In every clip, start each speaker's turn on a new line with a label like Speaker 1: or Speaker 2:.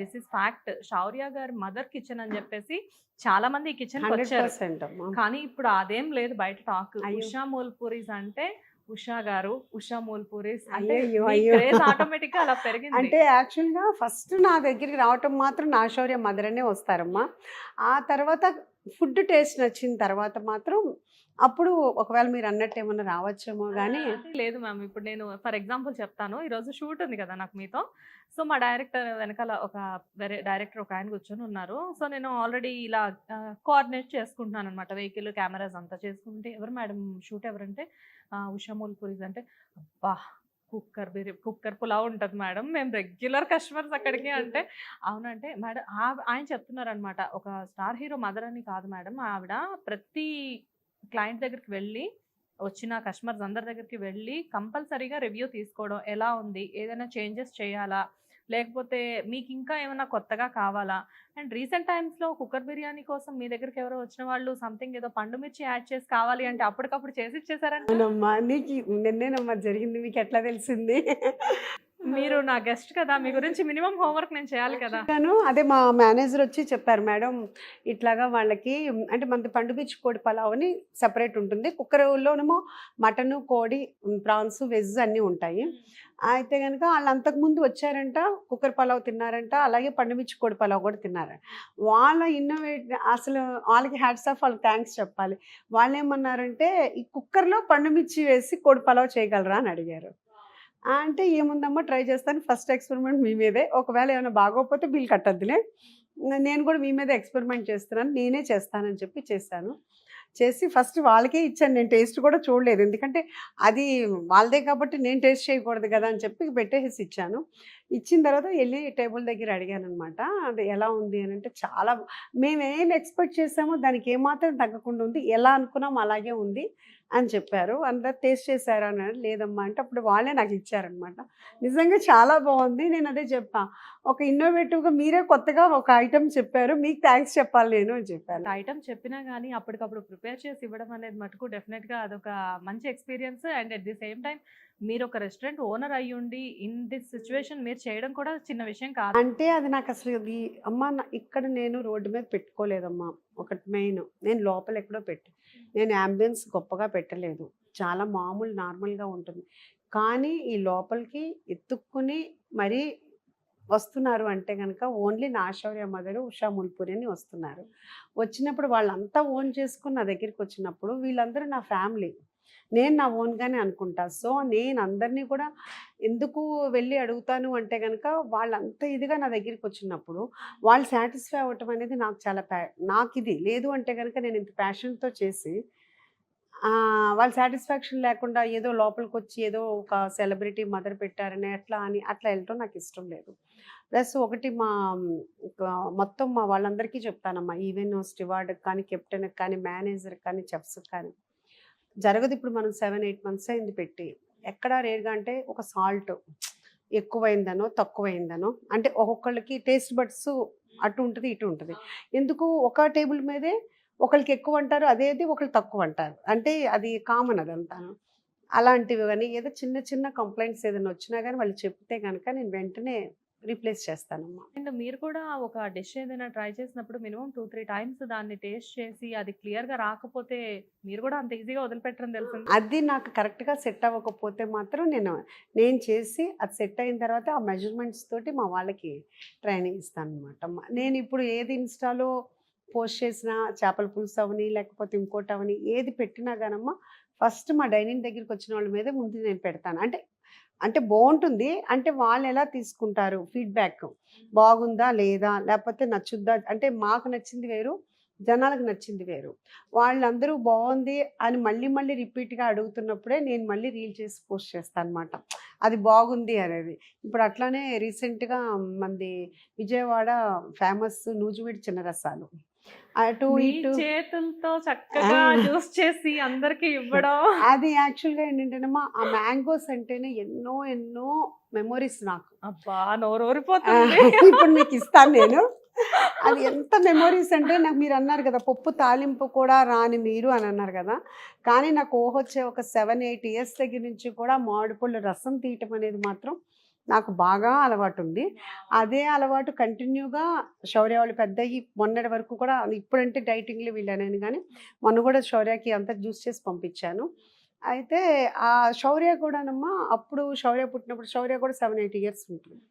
Speaker 1: This is fact. శౌర్య గారి mother kitchen అని చెప్పేసి చాలా మంది ఈ కిచెన్ వచ్చారు. కానీ ఇప్పుడు అదేం లేదు బయట టాక్. ఉషా మూల్పూరీస్ అంటే ఉషా గారు ఉషా మూల్పూరీస్ అంటే. ఆటోమేటిక్గా అలా పెరిగింది.
Speaker 2: అంటే యాక్చువల్గా ఫస్ట్ నా దగ్గరికి రావటం మాత్రం నా శౌర్య మదర్ అనే వస్తారమ్మా. ఆ తర్వాత ఫుడ్ టేస్ట్ నచ్చిన తర్వాత మాత్రం అప్పుడు ఒకవేళ మీరు అన్నట్టు ఏమన్నా రావచ్చేమో కానీ
Speaker 1: లేదు మ్యామ్. ఇప్పుడు నేను ఫర్ ఎగ్జాంపుల్ చెప్తాను. ఈరోజు షూట్ ఉంది కదా నాకు మీతో. సో మా డైరెక్టర్ వెనకాల ఒక వేరే డైరెక్టర్ ఒక ఆయన కూర్చొని ఉన్నారు. సో నేను ఆల్రెడీ ఇలా కోఆర్డినేట్ చేసుకుంటున్నాను అనమాట వెహికల్ కెమెరాస్ అంతా చేసుకుంటే ఎవరు మేడం షూట్ ఎవరంటే? ఉషా మూల్పూరీస్ అంటే అబ్బా! కుక్కర్ బిర్యా కుక్కర్ పులావ్ ఉంటుంది మేడం. మేము రెగ్యులర్ కస్టమర్స్ అక్కడికి అంటే అవునంటే మేడం ఆయన చెప్తున్నారు అనమాట ఒక స్టార్ హీరో మదర్ అని కాదు మేడం. ఆవిడ ప్రతి క్లయింట్ దగ్గరికి వెళ్ళి వచ్చిన కస్టమర్స్ అందరి దగ్గరికి వెళ్ళి కంపల్సరీగా రివ్యూ తీసుకోవడం ఎలా ఉంది? ఏదైనా చేంజెస్ చేయాలా? లేకపోతే మీకు ఇంకా ఏమైనా కొత్తగా కావాలా? అండ్ రీసెంట్ టైమ్స్లో కుక్కర్ బిర్యానీ కోసం మీ దగ్గరికి ఎవరో వచ్చిన వాళ్ళు సంథింగ్ ఏదో పండు మిర్చి యాడ్ చేసి కావాలి అంటే అప్పటికప్పుడు చేసి ఇచ్చేసారంట.
Speaker 2: నీకు నిన్నేనమ్మా జరిగింది మీకు ఎట్లా తెలిసింది?
Speaker 1: మీరు నా గెస్ట్ కదా మీ గురించి మినిమం హోంవర్క్ నేను చేయాలి కదా.
Speaker 2: గాను అదే మా మేనేజర్ వచ్చి చెప్పారు మేడం ఇట్లాగా వాళ్ళకి అంటే మనది పండు బీచ్ కోడి పలావ్ అని సపరేట్ ఉంటుంది. కుక్కర్లోనేమో మటను కోడి ప్రాన్స్ వెజ్ అన్నీ ఉంటాయి. అయితే కనుక వాళ్ళు అంతకుముందు వచ్చారంట కుక్కర్ పలావ్ తిన్నారంట అలాగే పండుమిర్చి కోడి పలావ్ కూడా తిన్నారు వాళ్ళ ఇన్నోవేట్ అసలు వాళ్ళకి హ్యాట్స్ ఆఫ్ వాళ్ళకి థ్యాంక్స్ చెప్పాలి. వాళ్ళు ఏమన్నారంటే ఈ కుక్కర్లో పండుమిర్చి వేసి కోడి పలావ్ చేయగలరా? అని అడిగారు. అంటే ఏముందమ్మా ట్రై చేస్తాను. ఫస్ట్ ఎక్స్పెరిమెంట్ మీ మీదే. ఒకవేళ ఏమైనా బాగోకపోతే బిల్ కట్టద్దులే. నేను కూడా మీ మీద ఎక్స్పెరిమెంట్ చేస్తున్నాను. నేనే చేస్తానని చెప్పి చేశాను. చేసి ఫస్ట్ వాళ్ళకే ఇచ్చాను. నేను టేస్ట్ కూడా చూడలేదు. ఎందుకంటే అది వాళ్ళదే కాబట్టి నేను టేస్ట్ చేయకూడదు కదా అని చెప్పి పెట్టేసి ఇచ్చాను. ఇచ్చిన తర్వాత వెళ్ళి టేబుల్ దగ్గర అడిగాను అనమాట అది ఎలా ఉంది అని అంటే చాలా మేము ఎక్స్పెక్ట్ చేసామో దానికి ఏమాత్రం తగ్గకుండా ఉంది. ఎలా అనుకున్నాం అలాగే ఉంది అని చెప్పారు. అందరు టేస్ట్ చేశారు అని లేదమ్మా అంటే అప్పుడు వాళ్ళే నాకు ఇచ్చారనమాట. నిజంగా చాలా బాగుంది. నేను అదే చెప్పా. ఒక ఇన్నోవేటివ్గా మీరే కొత్తగా ఒక ఐటెం చెప్పారు. మీకు థ్యాంక్స్ చెప్పాలి నేను అని చెప్పాను.
Speaker 1: ఐటమ్ చెప్పినా కానీ అప్పటికప్పుడు ప్రిపేర్ చేసి ఇవ్వడం అనేది మటుకు డెఫినెట్గా అదొక మంచి experience and at the same time మీరు ఒక రెస్టారెంట్ ఓనర్ అయ్యుండి ఇన్ దిస్ సిచ్యువేషన్ మీరు చేయడం కూడా చిన్న విషయం కాదు.
Speaker 2: అంటే అది నాకు అసలు ఇది అమ్మ నా- ఇక్కడ నేను రోడ్డు మీద పెట్టుకోలేదమ్మా. ఒకటి మెయిన్ నేను లోపల ఎక్కడో పెట్టి నేను అంబులెన్స్ గొప్పగా పెట్టలేదు. చాలా మామూలు నార్మల్గా ఉంటుంది. కానీ ఈ లోపలికి ఎత్తుక్కుని మరీ వస్తున్నారు అంటే కనుక ఓన్లీ నా ఆశౌర్య మదరు ఉషా ముల్పూరి అని వస్తున్నారు. వచ్చినప్పుడు వాళ్ళంతా ఓన్ చేసుకుని నా దగ్గరికి వచ్చినప్పుడు వీళ్ళందరూ నా ఫ్యామిలీ. నేను నా ఓన్గానే అనుకుంటా. సో నేను అందరినీ కూడా ఎందుకు వెళ్ళి అడుగుతాను అంటే కనుక వాళ్ళంత ఇదిగా నా దగ్గరికి వచ్చినప్పుడు వాళ్ళు సాటిస్ఫై అవ్వటం అనేది నాకు చాలా ప్యా నాకు ఇది లేదు అంటే కనుక నేను ఇంత ప్యాషన్తో చేసి వాళ్ళు వాళ్ళ సాటిస్ఫాక్షన్ లేకుండా ఏదో లోపలికి వచ్చి ఏదో ఒక సెలబ్రిటీ మదర్ పెట్టారని అట్లా అని అట్లా వెళ్ళటం నాకు ఇష్టం లేదు. ప్లస్ ఒకటి మా మొత్తం మా వాళ్ళందరికీ చెప్తానమ్మా. ఈవెన్ స్టివార్డ్కి కానీ కెప్టెన్కి కానీ మేనేజర్కి కానీ చెఫ్స్కి కానీ. జరగదు. ఇప్పుడు మనం సెవెన్ ఎయిట్ మంత్స్ అయింది పెట్టి. ఎక్కడ రేరుగా అంటే ఒక సాల్ట్ ఎక్కువైందనో తక్కువైందనో అంటే ఒక్కొక్కళ్ళకి టేస్ట్ బడ్స్ అటు ఉంటుంది ఇటు ఉంటుంది. ఎందుకు? ఒక టేబుల్ మీదే ఒకరికి ఎక్కువ అంటారు అదేది ఒకళ్ళు తక్కువ అంటారు అంటే అది కామన్ అదంతాను అలాంటివి కానీ ఏదో చిన్న చిన్న కంప్లైంట్స్ ఏదైనా వచ్చినా కానీ వాళ్ళు చెప్తే కనుక నేను వెంటనే రీప్లేస్ చేస్తానమ్మా.
Speaker 1: అండ్ మీరు కూడా ఒక డిష్ ఏదైనా ట్రై చేసినప్పుడు మినిమం టూ త్రీ టైమ్స్ దాన్ని టేస్ట్ చేసి అది క్లియర్గా రాకపోతే మీరు కూడా అంత ఈజీగా వదిలిపెట్టడం తెలుసు.
Speaker 2: అది నాకు కరెక్ట్గా సెట్ అవ్వకపోతే మాత్రం నేను నేను చేసి అది సెట్ అయిన తర్వాత ఆ మెజర్మెంట్స్ తోటి మా వాళ్ళకి ట్రైనింగ్ ఇస్తాను అనమాట నేను ఇప్పుడు ఏది ఇన్స్టాలో పోస్ట్ చేసినా చేపల పులుసు అవని లేకపోతే ఇంకోటి అవని ఏది పెట్టినా కానమ్మా ఫస్ట్ మా డైనింగ్ దగ్గరికి వచ్చిన వాళ్ళ మీద ముందు నేను పెడతాను. అంటే అంటే బాగుంటుంది. అంటే వాళ్ళు ఎలా తీసుకుంటారు ఫీడ్బ్యాక్? బాగుందా లేదా? లేకపోతే నచ్చుద్దా? అంటే మాకు నచ్చింది వేరు జనాలకు నచ్చింది వేరు. వాళ్ళందరూ బాగుంది అని మళ్ళీ మళ్ళీ రిపీట్గా అడుగుతున్నప్పుడే నేను మళ్ళీ రీల్ చేసి పోస్ట్ చేస్తాను అనమాట అది బాగుంది అనేది. ఇప్పుడు అట్లానే రీసెంట్గా మంది విజయవాడ ఫేమస్ నూజువీడి చిన్న రసాలు. అటు
Speaker 1: మీ
Speaker 2: ఇటు.
Speaker 1: చేతులతో చక్కగా. జ్యూస్ చేసి అందరికి ఇవ్వడం.
Speaker 2: అది యాక్చువల్గా ఏంటంటేనమ్మా ఆ మ్యాంగోస్ అంటేనే ఎన్నో ఎన్నో మెమొరీస్ నాకు.
Speaker 1: అబ్బా నోరు
Speaker 2: ఆ,
Speaker 1: ఊరిపోతుంది
Speaker 2: ఇప్పుడు మీకు ఇస్తాను నేను. అది ఎంత మెమొరీస్ అంటే నాకు మీరు అన్నారు కదా పప్పు తాలింపు కూడా రాని మీరు అని అన్నారు కదా. కానీ నాకు ఊహొచ్చే ఒక సెవెన్ ఎయిట్ ఇయర్స్ దగ్గర నుంచి కూడా మామిడి పళ్ళు రసం తీయటం అనేది మాత్రం నాకు బాగా అలవాటు ఉంది అదే అలవాటు కంటిన్యూగా శౌర్య వాళ్ళు పెద్ద మొన్నటి వరకు కూడా ఇప్పుడంటే డైటింగ్లో వీళ్ళనేది కానీ మొన్న కూడా శౌర్యకి అంతా జ్యూస్ చేసి పంపించాను. అయితే ఆ శౌర్య కూడానమ్మా అప్పుడు శౌర్య పుట్టినప్పుడు శౌర్య కూడా సెవెన్ ఎయిట్ ఇయర్స్ ఉంటుంది.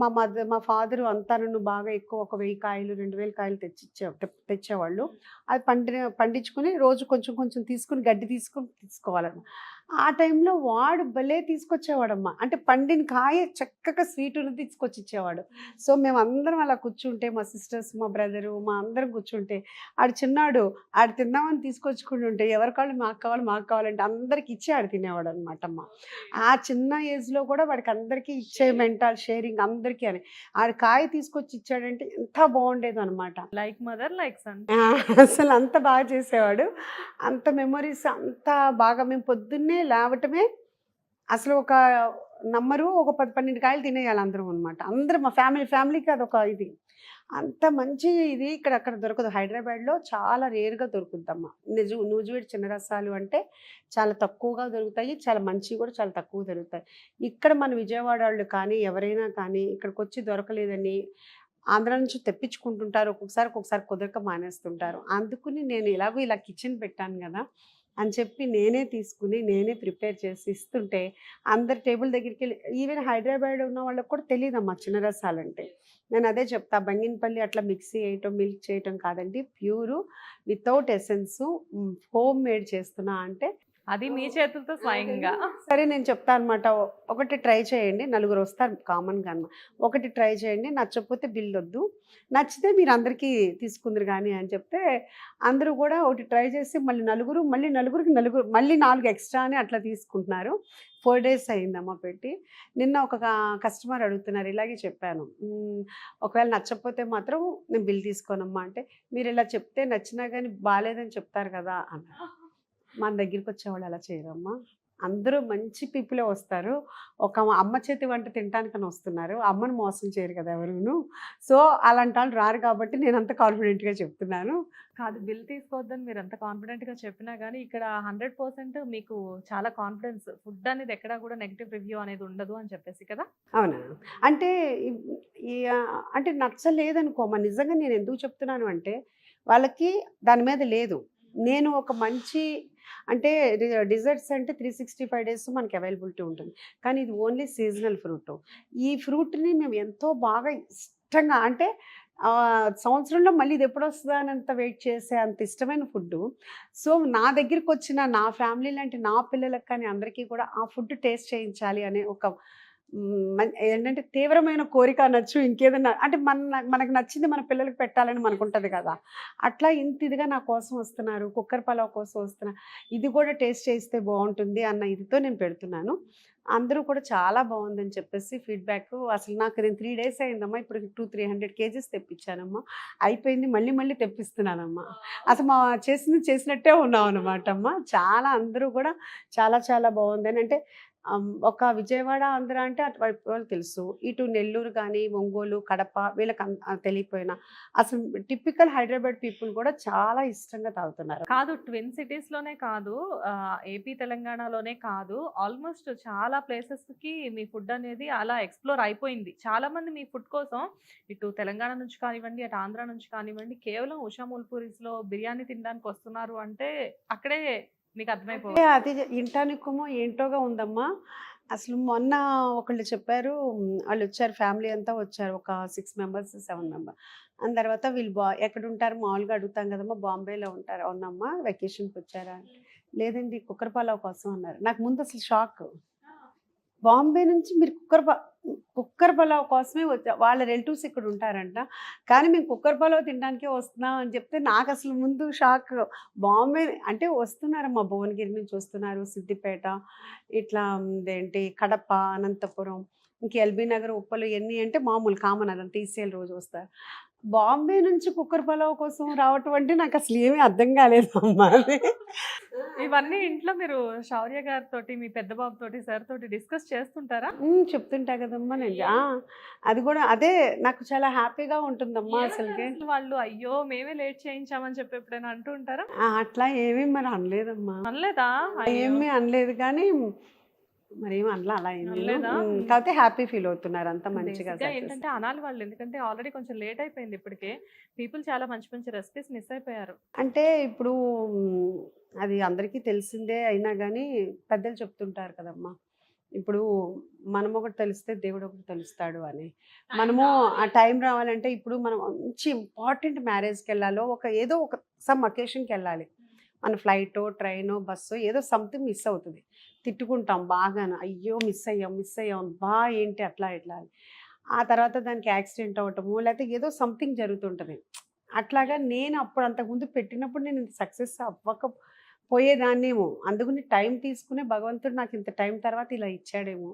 Speaker 2: మా మదర్ మా ఫాదరు అంతా నన్ను బాగా ఎక్కువ ఒక వెయ్యి కాయలు రెండు వేల కాయలు తెచ్చిచ్చే తెచ్చేవాళ్ళు. అది పండి పండించుకుని రోజు కొంచెం కొంచెం తీసుకుని గడ్డి తీసుకుని తీసుకోవాలన్నమాట ఆ టైంలో వాడు భలే తీసుకొచ్చేవాడమ్మా. అంటే పండిన కాయ చక్కగా స్వీట్ ఉన్నది తీసుకొచ్చి ఇచ్చేవాడు సో మేము అందరం అలా కూర్చుంటే మా సిస్టర్స్ మా బ్రదరు మా అందరం కూర్చుంటే ఆడు చిన్నాడు ఆడు తిందామని తీసుకొచ్చుకుంటూ ఉంటే ఎవరి కాళ్ళు మాకు కావాలి మాకు కావాలంటే అందరికి ఇచ్చి ఆడు తినేవాడు అనమాట అమ్మ ఆ చిన్న ఏజ్లో కూడా వాడికి అందరికీ ఇచ్చే మెంటల్ షేరింగ్ అందరికీ అని. ఆడు కాయ తీసుకొచ్చి ఇచ్చాడంటే ఎంత బాగుండేది అనమాట
Speaker 1: లైక్ మదర్ లైక్ సన్
Speaker 2: అసలు అంత బాగా చేసేవాడు. అంత మెమరీస్ అంత బాగా. మేము పొద్దున్నే లేవటమే అసలు ఒక నమ్మరు ఒక పది పన్నెండు కాయలు తినేయాలి అందరూ అనమాట అందరం మా ఫ్యామిలీ ఫ్యామిలీకి అదొక ఇది. అంత మంచి ఇది ఇక్కడ అక్కడ దొరకదు. హైదరాబాద్లో చాలా రేర్గా దొరుకుద్దమ్మా. నిజు నూజువేడి చిన్న రసాలు అంటే చాలా తక్కువగా దొరుకుతాయి. చాలా మంచివి కూడా చాలా తక్కువ దొరుకుతాయి. ఇక్కడ మన విజయవాడ వాళ్ళు కానీ ఎవరైనా కానీ ఇక్కడికి వచ్చి దొరకలేదని ఆంధ్ర నుంచి తెప్పించుకుంటుంటారు. ఒక్కొక్కసారి ఒక్కొక్కసారి కుదరక మానేస్తుంటారు. అందుకుని నేను ఎలాగో ఇలా కిచెన్ పెట్టాను కదా. అని చెప్పి నేనే తీసుకుని నేనే ప్రిపేర్ చేసి ఇస్తుంటే అందరి టేబుల్ దగ్గరికి వెళ్ళి ఈవెన్ హైదరాబాద్ ఉన్న వాళ్ళకి కూడా తెలియదమ్మా చిన్న రసాలంటే. నేను అదే చెప్తా బంగినపల్లి అట్లా మిక్సీ చేయటం మిల్క్ చేయటం కాదండి pure without essence home made చేస్తున్నా అంటే
Speaker 1: అది మీ చేతులతో స్వయంగా.
Speaker 2: సరే నేను చెప్తా అనమాట ఒకటి ట్రై చేయండి. నలుగురు వస్తారు కామన్గా అన్న ఒకటి ట్రై చేయండి. నచ్చకపోతే బిల్ వద్దు. నచ్చితే మీరు అందరికీ తీసుకుందరు కానీ అని చెప్తే అందరూ కూడా ఒకటి ట్రై చేసి మళ్ళీ నలుగురు మళ్ళీ నలుగురికి నలుగురు మళ్ళీ నాలుగు ఎక్స్ట్రా అని అట్లా తీసుకుంటున్నారు. ఫోర్ డేస్ అయిందమ్మా పెట్టి. నిన్న ఒక కస్టమర్ అడుగుతున్నారు. ఇలాగే చెప్పాను. "మ్మ్, ఒకవేళ నచ్చకపోతే మాత్రం నేను బిల్ తీసుకోనమ్మా. అంటే మీరు ఇలా చెప్తే నచ్చినా కానీ బాగాలేదని చెప్తారు కదా అన్నారు. మన దగ్గరికి వచ్చేవాళ్ళు అలా చేయరమ్మా. అందరూ మంచి పీపులే వస్తారు. ఒక అమ్మ చేతి వంట తినడానికని వస్తున్నారు. అమ్మను మోసం చేయరు కదా ఎవరును. సో అలాంటి వాళ్ళు రారు కాబట్టి నేను అంత కాన్ఫిడెంట్గా చెప్తున్నాను.
Speaker 1: కాదు బిల్ తీసుకోవద్దని మీరు ఎంత కాన్ఫిడెంట్గా చెప్పినా కానీ ఇక్కడ హండ్రెడ్ పర్సెంట్ మీకు చాలా కాన్ఫిడెన్స్. ఫుడ్ అనేది ఎక్కడా కూడా నెగిటివ్ రివ్యూ అనేది ఉండదు అని చెప్పేసి కదా?
Speaker 2: అవునా? అంటే అంటే నచ్చలేదనుకోమా? నిజంగా నేను ఎందుకు చెప్తున్నాను అంటే వాళ్ళకి దాని మీద లేదు. నేను ఒక మంచి అంటే డిజర్ట్స్ అంటే త్రీ సిక్స్టీ ఫైవ్ డేస్ మనకి అవైలబిలిటీ ఉంటుంది. కానీ ఇది ఓన్లీ సీజనల్ ఫ్రూట్. ఈ ఫ్రూట్ని మేము ఎంతో బాగా ఇష్టంగా అంటే సంవత్సరంలో మళ్ళీ ఇది ఎప్పుడు వస్తుందా అని అంత వెయిట్ చేసే అంత ఇష్టమైన ఫుడ్ సో నా దగ్గరికి వచ్చిన నా ఫ్యామిలీ లాంటి నా పిల్లలకు కానీ అందరికీ కూడా ఆ ఫుడ్ టేస్ట్ చేయించాలి అనే ఒక ఏంటంటే తీవ్రమైన కోరిక అనొచ్చు ఇంకేదన్నా. అంటే మన మనకు నచ్చింది మన పిల్లలకి పెట్టాలని మనకు ఉంటుంది కదా. అట్లా ఇంత ఇదిగా నా కోసం వస్తున్నారు కుక్కర్ పలావ్ కోసం వస్తున్నారు ఇది కూడా టేస్ట్ చేస్తే బాగుంటుంది అన్న ఇదితో నేను పెడుతున్నాను. అందరూ కూడా చాలా బాగుందని చెప్పేసి ఫీడ్బ్యాక్. అసలు నాకు నేను త్రీ డేస్ అయిందమ్మా ఇప్పుడు టూ త్రీ హండ్రెడ్ కేజీస్ తెప్పించానమ్మా. అయిపోయింది మళ్ళీ మళ్ళీ తెప్పిస్తున్నానమ్మా. అసలు మా చేసింది చేసినట్టే ఉన్నాం అనమాట అమ్మ చాలా అందరూ కూడా చాలా చాలా బాగుందని. అంటే ఒక విజయవాడ ఆంధ్ర అంటే అటువైపు వాళ్ళు తెలుసు. ఇటు నెల్లూరు కానీ ఒంగోలు కడప వీళ్ళకి తెలియపోయినా అసలు టిపికల్ హైదరాబాద్ పీపుల్ కూడా చాలా ఇష్టంగా తాగుతున్నారు.
Speaker 1: కాదు ట్విన్ సిటీస్లోనే కాదు ఏపీ తెలంగాణలోనే కాదు ఆల్మోస్ట్ చాలా ప్లేసెస్కి మీ ఫుడ్ అనేది అలా ఎక్స్ప్లోర్ అయిపోయింది. చాలా మంది మీ ఫుడ్ కోసం ఇటు తెలంగాణ నుంచి కానివ్వండి అటు ఆంధ్ర నుంచి కానివ్వండి కేవలం ఉషా మూల్పూరిస్లో బిర్యానీ తినడానికి వస్తున్నారు అంటే అక్కడే మీకు అర్థమైపోయింది
Speaker 2: అది ఇంటానికమో ఏంటోగా ఉందమ్మా. అసలు మొన్న ఒకళ్ళు చెప్పారు వాళ్ళు వచ్చారు ఫ్యామిలీ అంతా వచ్చారు ఒక సిక్స్ మెంబర్స్ సెవెన్ మెంబర్ అని తర్వాత వీళ్ళు బా ఎక్కడ ఉంటారు మామూలుగా అడుగుతాం కదమ్మా బాంబేలో ఉంటారు. అవునమ్మా వెకేషన్కి వచ్చారా? లేదండి కుక్కర్ కోసం అన్నారు. నాకు ముందు అసలు షాక్ బాంబే నుంచి మీరు కుక్కర్ కుక్కర్ పలావ్ కోసమే వచ్చా వాళ్ళ రిలేటివ్స్ ఇక్కడ ఉంటారంట. కానీ మేము కుక్కర్ పలావ్ తినడానికే వస్తున్నాం అని చెప్తే నాకు అసలు ముందు షాక్. బాంబే అంటే వస్తున్నారమ్మా భువనగిరి నుంచి వస్తున్నారు సిద్దిపేట ఇట్లా ఏంటి కడప అనంతపురం ఇంక ఎల్బీ నగర్ ఉప్పలు ఎన్ని అంటే మామూలు కామన్ అదంతా ఈసీఎల్ రోజు వస్తారు. బాంబే నుంచి కుక్కర్ పలావ్ కోసం రావటం అంటే నాకు అసలు ఏమీ అర్థం కాలేదు అమ్మా.
Speaker 1: ఇవన్నీ ఇంట్లో మీరు శౌర్య గారితో మీ పెద్ద బాబు తోటి సార్ తోటి డిస్కస్ చేస్తుంటారా?
Speaker 2: చెప్తుంటా కదమ్మా నేను. అది కూడా అదే నాకు చాలా హ్యాపీగా ఉంటుందమ్మా అసలుకి.
Speaker 1: అసలు వాళ్ళు అయ్యో మేమే లేట్ చేయించామని చెప్పి ఎప్పుడైనా అంటూ ఉంటారా?
Speaker 2: అట్లా ఏమీ మరి అనలేదమ్మా.
Speaker 1: అనలేదా.
Speaker 2: ఏమీ అనలేదు కానీ మరి ఏం అనలా అలా ఏం లేదు.
Speaker 1: అనలేదా?
Speaker 2: ఉమ్, కాకపోతే హ్యాపీ ఫీల్ అవుతున్నారు అంత మంచిగా
Speaker 1: బేసిక్గా
Speaker 2: success.
Speaker 1: ఏంటంటే అనాలి వాళ్ళు ఎందుకంటే ఆల్రెడీ కొంచెం లేట్ అయిపోయింది ఇప్పటికే. పీపుల్ చాలా మంచి మంచి రెసిపీస్ మిస్ అయిపోయారు.
Speaker 2: అంటే ఇప్పుడు అది అందరికీ తెలిసిందే అయినా కానీ పెద్దలు చెప్తుంటారు కదమ్మా. ఇప్పుడు మనం ఒకటి తెలిస్తే దేవుడు ఒకటి తెలుస్తాడు అని. మనము ఆ టైం రావాలంటే ఇప్పుడు మనం మంచి ఇంపార్టెంట్ మ్యారేజ్కి వెళ్ళాలో ఒక ఏదో ఒక సమ్ అకేషన్కి వెళ్ళాలి. మన ఫ్లైటో ట్రైనో బస్సో ఏదో సంథింగ్ మిస్ అవుతుంది. తిట్టుకుంటాం బాగాను. అయ్యో! మిస్ అయ్యాం మిస్ అయ్యాం బా ఏంటి అట్లా ఇట్లా ఆ తర్వాత దానికి యాక్సిడెంట్ అవ్వటము లేకపోతే ఏదో సంథింగ్ జరుగుతుంటుంది. అట్లాగా నేను అప్పుడు అంతకుముందు పెట్టినప్పుడు నేను సక్సెస్ అవ్వక పోయేదాన్నేమో. అందుకని టైం తీసుకునే భగవంతుడు నాకు ఇంత టైం తర్వాత ఇలా ఇచ్చాడేమో.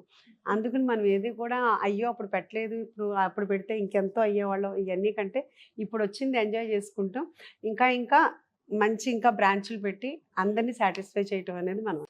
Speaker 2: అందుకని మనం ఏది కూడా అయ్యో! అప్పుడు పెట్టలేదు ఇప్పుడు అప్పుడు పెడితే ఇంకెంతో అయ్యేవాళ్ళం ఇవన్నీ కంటే ఇప్పుడు వచ్చింది ఎంజాయ్ చేసుకుంటాం ఇంకా ఇంకా మంచి ఇంకా బ్రాంచులు పెట్టి అందరినీ సాటిస్ఫై చేయటం అనేది మనం